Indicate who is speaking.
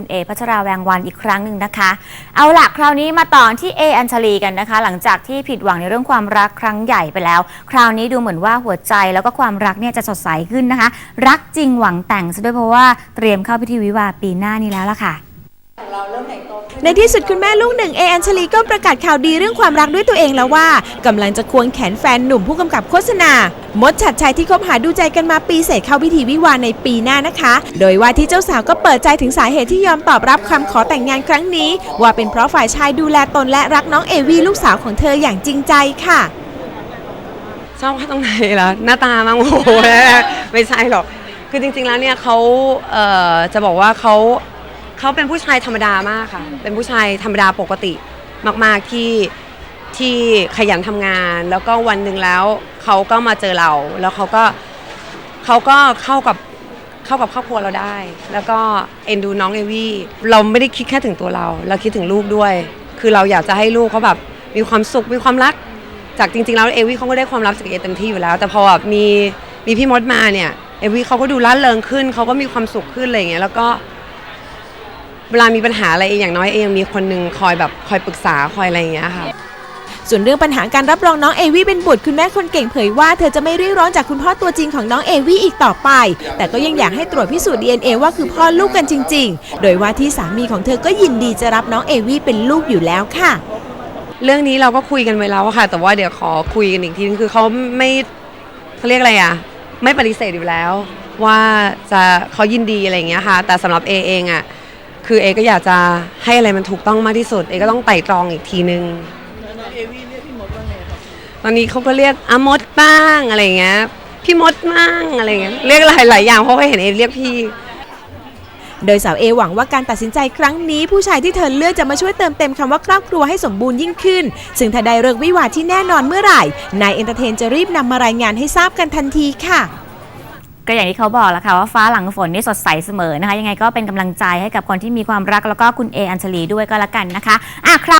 Speaker 1: คุณเอพัชราแวงวันอีกครั้งหนึ่งนะคะ เอาล่ะคราวนี้มาต่อที่เออัญชลีกันนะคะ หลังจากที่ผิดหวังในเรื่องความรักครั้งใหญ่ไปแล้ว คราวนี้ดูเหมือนว่าหัวใจแล้วก็ความรักเนี่ยจะสดใสขึ้นนะคะ รักจริงหวังแต่งซะด้วยเพราะว่าเตรียมเข้าพิธีวิวาปีหน้านี้แล้วล่ะค่ะ
Speaker 2: ในที่สุดคุณแม่ลูกหนึ่งเออัญชลีก็ประกาศข่าวดีเรื่องความรักด้วยตัวเองแล้วว่ากำลังจะควงแขนแฟนหนุ่มผู้กำกับโฆษณา มดฉัดชัยที่คบหาดูใจกันมาปีเศษเข้าพิธีวิวาห์ในปีหน้านะคะ โดยว่าที่เจ้าสาวก็เปิดใจถึงสาเหตุที่ยอมตอบรับคำขอแต่งงานครั้งนี้ ว่าเป็นเพราะฝ่ายชายดูแลตนและรักน้องเอวีลูกสาวของเธออย่างจริงใจค่ะ
Speaker 3: ชอบเขาตรงไหนล่ะหน้าตามั้งโอ้โหไม่ใช่หรอกคือจริง ๆแล้วเนี่ยเขาเอ่อจะบอกว่าเขา เขาเป็นผู้ชายธรรมดามากค่ะ เป็นผู้ชายธรรมดาปกติมาก ๆ ที่ที่ขยันทำงาน แล้วก็วันหนึ่งแล้วเขาก็มาเจอเรา แล้วเขาก็เขาก็เข้ากับเข้ากับครอบครัวเราได้ แล้วก็เอ็นดูน้องเอวี่เราไม่ได้คิดแค่ถึงตัวเรา เราคิดถึงลูกด้วย คือเราอยากจะให้ลูกเขาแบบมีความสุขมีความรัก จากจริง ๆ แล้วเอวี่เขาก็ได้ความรักจากเอเต็มที่อยู่แล้ว แต่พอแบบมีมีพี่มดมาเนี่ยเอวี่เขาก็ดูร่าเริงขึ้นเขาก็มีความสุขขึ้นอะไรอย่างเงี้ยแล้วก็ เวลามีปัญหาอะไรเองอย่างน้อยเองมีคนหนึงคอยแบบคอยปรึกษาคอยอะไรอย่างเงี้ยค่ะ
Speaker 2: ส่วนเรื่องปัญหาการรับรองน้องเอวี่เป็นบุตรคุณแม่คนเก่งเผยว่าเธอจะไม่เรียกร้องจากคุณพ่อตัวจริงของน้องเอวี่อีกต่อไป แต่ก็ยังอยากให้ตรวจพิสูจน์ DNA ว่าคือพ่อลูกกันจริง ๆ โดยว่าที่สามีของเธอก็ยินดีจะรับน้องเอวี่เป็นลูกอยู่แล้วค่ะ
Speaker 3: เรื่องนี้เราก็คุยกันไว้แล้วอะค่ะ แต่ว่าเดี๋ยวขอคุยกันอีกทีนึงคือเขาไม่เขาเรียกอะไรอะไม่ปฏิเสธอยู่แล้ว ว่าจะเขายินดีอะไรอย่างเงี้ยค่ะ แต่สำหรับเอเองอะ คือเอก็อยากจะให้อะไรมันถูกต้องมากที่สุด เอก็ต้องไต่ตรองอีกทีนึงตอนนี้เขาก็เรียกอามดบ้างอะไรอย่างเงี้ย พี่มดบ้างอะไรอย่างเงี้ย เรียกหลายหลายๆอย่างเพราะว่าเห็นเอเรียกพี่
Speaker 2: โดยสาวเอหวังว่าการตัดสินใจครั้งนี้ ผู้ชายที่เธอเลือกจะมาช่วยเติมเต็มคำว่าครอบครัวให้สมบูรณ์ยิ่งขึ้น ซึ่งถ้าได้เลิกวิวาห์ที่แน่นอนเมื่อไหร่นายเอนเตอร์เทนจะรีบนำมารายงานให้ทราบกันทันทีค่ะ
Speaker 1: ก็อย่างที่เขาบอกแล้วค่ะว่าฟ้าหลังฝนนี่สดใสเสมอนะคะ ยังไงก็เป็นกำลังใจให้กับคนที่มีความรักแล้วก็คุณเออัญชลีด้วยก็แล้วกันนะคะอะครับ